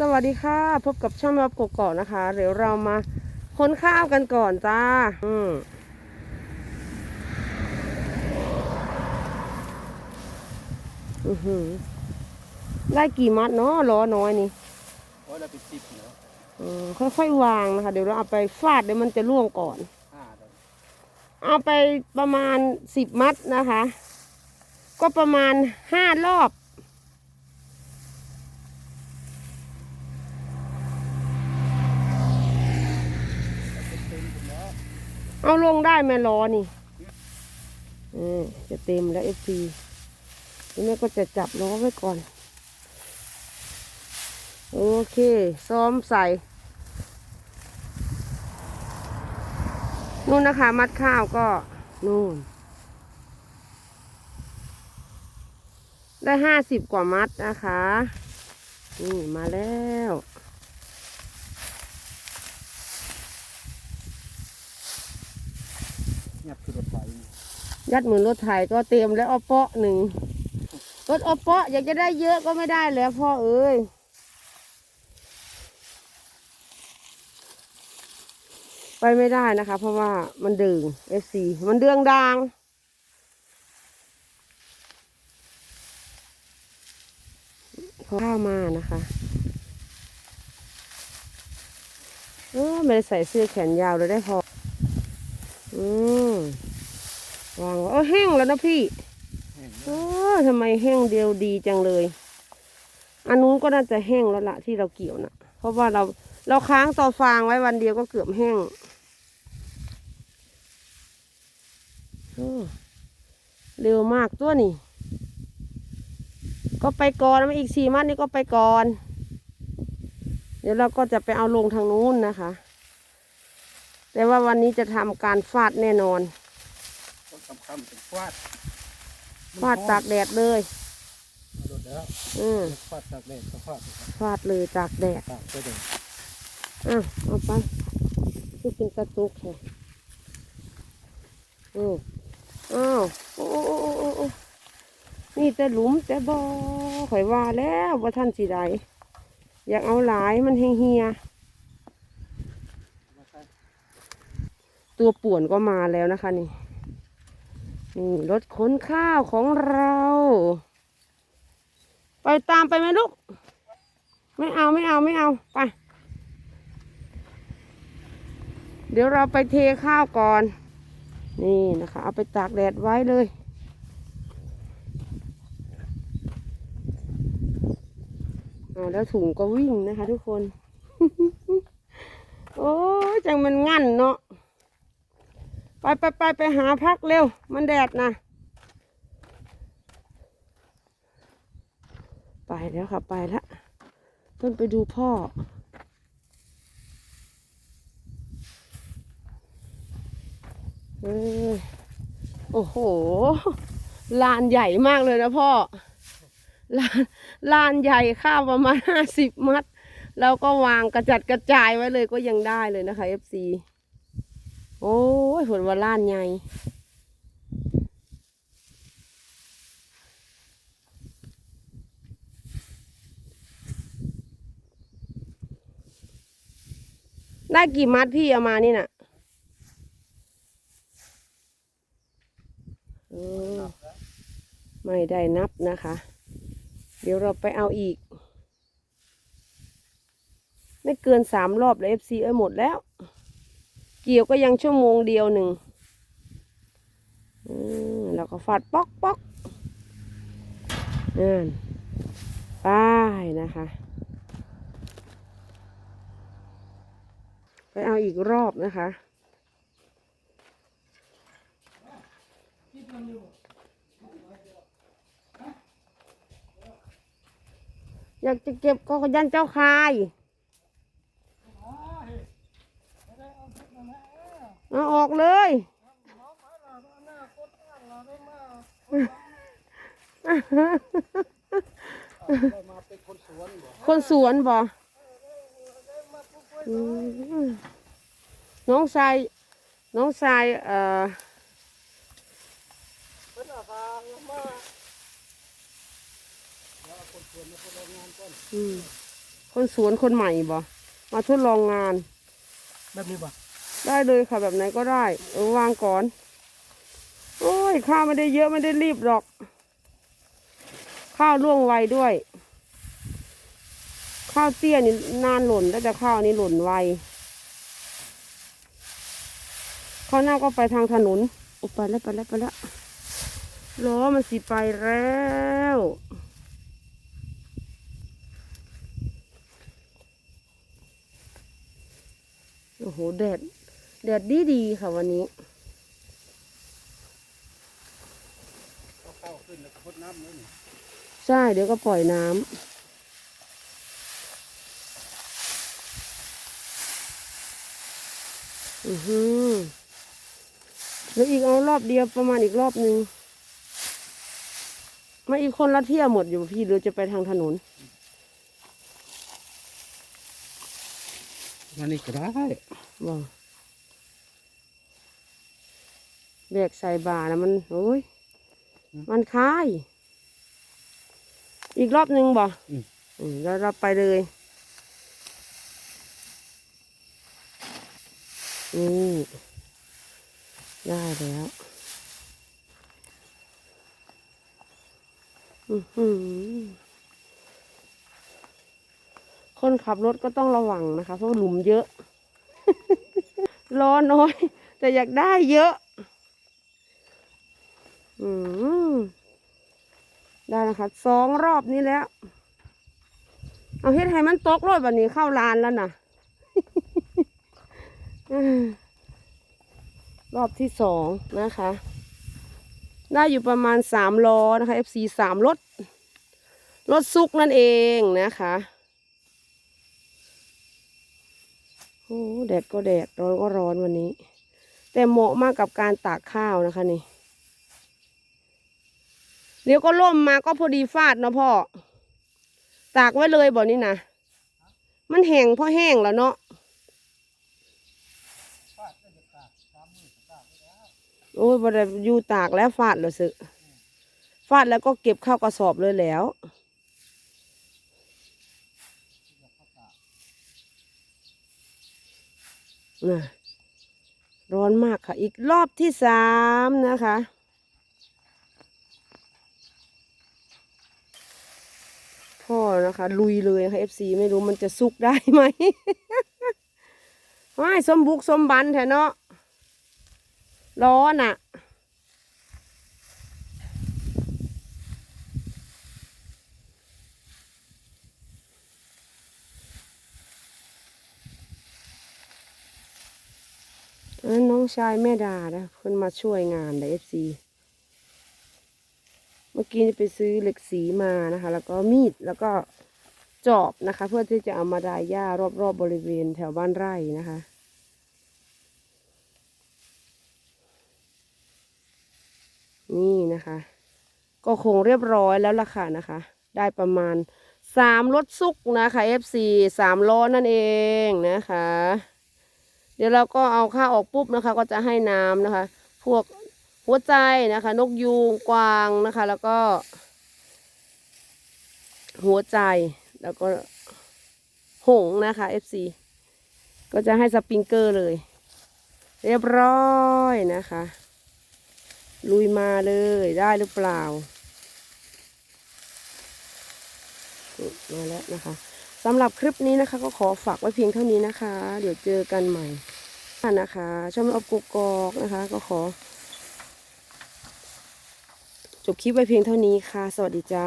สวัสดีค่ะ พบกับช่องรับกกอกนะคะ เดี๋ยวเรามาค้นข้าวกันก่อนจ้า อืมอือหือได้กี่มัดเนาะล้อน้อยนี่โอ้ยเราเป็นสิบเนาะอืมค่อยๆวางนะคะ เดี๋ยวเราเอาไปฟาดเดี๋ยวมันจะร่วงก่อน ห้าดอกเอาไปประมาณสิบมัดนะคะ ก็ประมาณห้ารอบ เป็นเต็มหมดแล้ว เอาลงได้ไหมล้อนี่อจะเต็มแล้วเอฟซีทีนี้ก็จะจับล้อไว้ก่อน โอเค ซ้อมใส่ นู่นนะคะ มัดข้าวก็นู่น ได้ห้าสิบกว่ามัดนะคะ นี่มาแล้ว เงี ยบคือรถไฟยัดเหมือนรถไถก็เตรียมแล้วอเปาะหนึ่งรถอเปาะอยากจะได้เยอะก็ไม่ได้แล้วพ่อเอ้ยไปไม่ได้นะคะ เพราะว่ามันดึงเอซีมันเดืองดางพอข้าวมานะคะเออไม่ได้ใส่เสื้อแขนยาวเลยได้พอ อืมวางไว้เออแห้งแล้วนะพี่แห้งเออทำไมแห้งเดียวดีจังเลย อันนู้นก็น่าจะแห้งแล้วละที่เราเกี่ยวนะเพราะว่าเราเราค้างต่อฟางไว้วันเดียวก็เกือบแห้งโอ้เร็วมากตัวนี่ ก็ไปก่อนแล้วอีกสี่มัดนี่ก็ไปก่อน เดี๋ยวเราก็จะไปเอาลงทางนู้นนะคะ แต่ว่าวันนี้จะทำการฟาดแน่นอนต้นคำคำเป็นฟาดฟาดตากแดดเลยรถแล้วอืมฟาดตากแดดก็ฟาดฟาดเลยตากแดดตากก็แดดอะเอาไปคือเป็นกระตุกแค่อืออ้าวโอ้โอ้โอ้โอ้โอ้นี่แต่หลุมแต่บ่อข่อยว่าแล้วว่าท่านสิใดอยากเอาหลายมันเฮีย มาใส่ ๆ ตัวป่วนก็มาแล้วนะคะนี่นี่รถขนข้าวของเรา ไปตามไปไหมลูก ไม่เอาไม่เอาไม่เอาไป เดี๋ยวเราไปเทข้าวก่อน นี่นะคะ เอาไปตากแดดไว้เลยเอาแล้วถุงก็วิ่งนะคะทุกคน โอ้จังมันงั่นเนาะ ไปไปไปไปหาพักเร็ว มันแดดนะไปแล้วค่ะไปแล้วเพิ่นไปดูพ่อ เออโอ้โห ลานใหญ่มากเลยนะพ่อ ลานลานใหญ่ข้าวประมาณห้าสิบมัด แล้วก็วางกระจัดกระจายไว้เลยก็ยังได้เลยนะคะ FC โอ้ยผลว่าล้านใหญ่ได้กี่มัดพี่เอามานี่น่ะไม่ได้นับนะคะ เดี๋ยวเราไปเอาอีก ไม่เกินสามรอบเลย FC เอ้ยหมดแล้ว เกี่ยวก็ยังชั่วโมงเดียวหนึ่งแล้วก็ฟาดป๊อกป๊อกนั่นป้ายนะคะ ไปเอาอีกรอบนะคะอยากจะเก็บก็ยันเจ้าคาย เอาออกเลยได้นคนสวนบ่น้องชายน้องชายเอ่อคนสวนมาคนแรงงานก่อนอืมคคนสวนคนใหม่บ่มาทดลองงานแบบนี้ป่ ได้เลยค่ะแบบไหนก็ได้เออวางก่อน โอ้ย ข้าวไม่ได้เยอะไม่ได้รีบหรอก ข้าวล่วงไวด้วย ข้าวเตี้ยนี่นานหล่นแต่ข้าวนี่หล่นไวข้าวหน้าก็ไปทางถนนโอ้ไปแล้วไปแล้วไปแล้วล้อมันสิไปแล้วโอ้โหแดด แดดดีดีๆค่ะวันนี้ก็เข้าขึ้นแล้วก็พดน้ำเลยนี่ใช่เดี๋ยวก็ปล่อยน้ำอือหือแล้วอีกเอารอบเดียวประมาณอีกรอบหนึ่งมาอีกคนละเที่ยวหมดอยู่พี่หรือจะไปทางถนนมานี่ก็ได้บอก แบกใส่บานะมันโอ้ยมันคาย อีกรอบหนึ่งบ่อืมอืมแล้วเราไปเลยนี่ได้แล้วอือหือคนขับรถก็ต้องระวังนะคะ เพราะหลุมเยอะล้อน้อย แต่อยากได้เยอะ อืมได้นะคะสองรอบนี้แล้ว เอาเฮ็ดให้มันตกรถวันนี้เข้าลานแล้วนะรอบที่สองนะคะ ได้อยู่ประมาณสามล้อนะคะ FC สามรถรถซุกนั่นเองนะคะโอ้แดดก็แดดร้อนก็ร้อนวันนี้ แต่เหมาะมากกับการตากข้าวนะคะนี่ เดี๋ยวก็ล่มมาก็พอดีฟาดเนาะพ่อ ตากไว้เลยบ่นี่นะมันแห้งเพราะแห้งแล้วเนาะฟาดแล้วโอ้ยบ่ได้อยู่ตากแล้วฟาดเลยสึฟาดแล้วก็เก็บเข้ากระสอบเลยแล้วน่ะร้อนมากค่ะ อีกรอบที่สามนะคะ พ่อนะคะ ลุยเลยค่ะ FC ไม่รู้มันจะสุกได้ไหมไม่สมบุกสมบันแท้เนาะร้อนอะนนั้นน้องชายแม่ดานะเพิ่นมาช่วยงานในเอฟซี เมื่อกี้ไปซื้อเหล็กสีมานะคะ แล้วก็มีดแล้วก็จอบนะคะ เพื่อที่จะเอามาดายหญ้ารอบๆบบริเวณแถวบ้านไร่นะคะนี่นะคะ ก็คงเรียบร้อยแล้วล่ะค่ะนะคะ ได้ประมาณสามรถซุกนะคะ FC สามล้อนั่นเองนะคะ เดี๋ยวเราก็เอาข้าวออกปุ๊บนะคะ ก็จะให้น้ำนะคะ พวก หัวใจนะคะ นกยูงกวางนะคะ แล้วก็ หัวใจแล้วก็หงนะคะ FC ก็จะให้สปริงเกอร์เลย เรียบร้อยนะคะ ลุยมาเลยได้หรือเปล่ามาแล้วนะคะสำหรับคลิปนี้นะคะ ก็ขอฝากไว้เพียงเท่านี้นะคะ เดี๋ยวเจอกันใหม่นะคะช่องอบกุกกอกนะคะ ก็ขอ จบคลิปไว้เพียงเท่านี้ค่ะ สวัสดีจ้า